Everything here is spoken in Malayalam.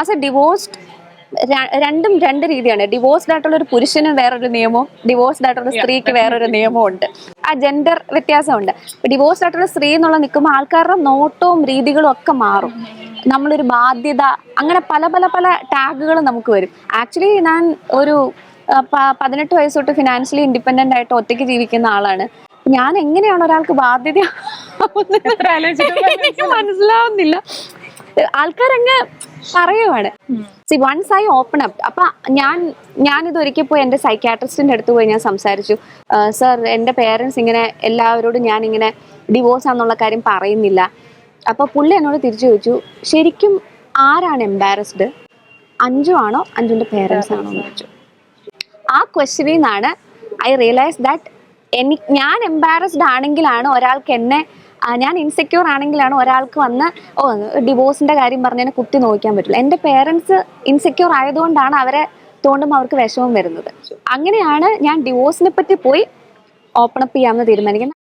ആസ് എ ഡിവോഴ്സ്ഡ് രണ്ടും രണ്ട് രീതിയാണ്. ഡിവോഴ്സ്ഡ് ആയിട്ടുള്ള ഒരു പുരുഷന് വേറൊരു നിയമവും ഡിവോഴ്സ്ഡ് ആയിട്ടുള്ള സ്ത്രീക്ക് വേറൊരു നിയമവും ഉണ്ട്. ആ ജെൻഡർ വ്യത്യാസമുണ്ട്. ഡിവോഴ്സ്ഡ് ആയിട്ടുള്ള സ്ത്രീ എന്നുള്ള നിൽക്കുമ്പോൾ ആൾക്കാരുടെ നോട്ടവും രീതികളും ഒക്കെ മാറും. നമ്മളൊരു ബാധ്യത അങ്ങനെ പല പല പല ടാഗുകൾ നമുക്ക് വരും. ആക്ച്വലി ഞാൻ ഒരു പതിനെട്ട് വയസ്സ് തൊട്ട് ഫിനാൻഷ്യലി ഇൻഡിപെൻഡന്റ് ആയിട്ട് ഒറ്റയ്ക്ക് ജീവിക്കുന്ന ആളാണ്. ഞാൻ എങ്ങനെയാണ് ഒരാൾക്ക് ബാധ്യത എനിക്ക് മനസ്സിലാവുന്നില്ല. ആൾക്കാരങ്ങ് പറയുവാണ്. See once I open up അപ്പൊ ഞാൻ ഞാനിത് ഒരിക്കൽ പോയി എന്റെ സൈക്കാട്രിസ്റ്റിന്റെ അടുത്ത് പോയി ഞാൻ സംസാരിച്ചു. സർ എന്റെ പേരൻസ് ഇങ്ങനെ എല്ലാവരോടും ഞാൻ ഇങ്ങനെ ഡിവോഴ്സ് ആണെന്നുള്ള കാര്യം പറയുന്നില്ല. അപ്പൊ പുള്ളി എന്നോട് തിരിച്ചു ചോദിച്ചു ശരിക്കും ആരാണ് എംബാരസ്ഡ് അഞ്ചു ആണോ? അഞ്ചുവിന്റെ പേരൻസ് ആണോ? എന്ന് ചോദിച്ചു. ആ ക്വസ്റ്റ്യനിൽ നിന്നാണ് ഐ റിയലൈസ് ദാറ്റ് എനിക്ക് ഞാൻ എംബാരസ്ഡ് ആണെങ്കിലാണ് ഒരാൾക്ക് എന്നെ ഞാൻ ഇൻസെക്യൂർ ആണെങ്കിലാണ് ഒരാൾക്ക് വന്ന് ഓ ഡിവോഴ്സിന്റെ കാര്യം പറഞ്ഞതിനെ കുത്തി നോക്കാൻ പറ്റില്ല. എന്റെ പേരൻസ് ഇൻസെക്യൂർ ആയതുകൊണ്ടാണ് അവരെ തോണ്ടും അവർക്ക് വിഷമം വരുന്നത്. അങ്ങനെയാണ് ഞാൻ ഡിവോഴ്സിനെ പറ്റി പോയി ഓപ്പൺ അപ്പ് ചെയ്യാമെന്ന് തീരുമാനിക്കുന്നത്.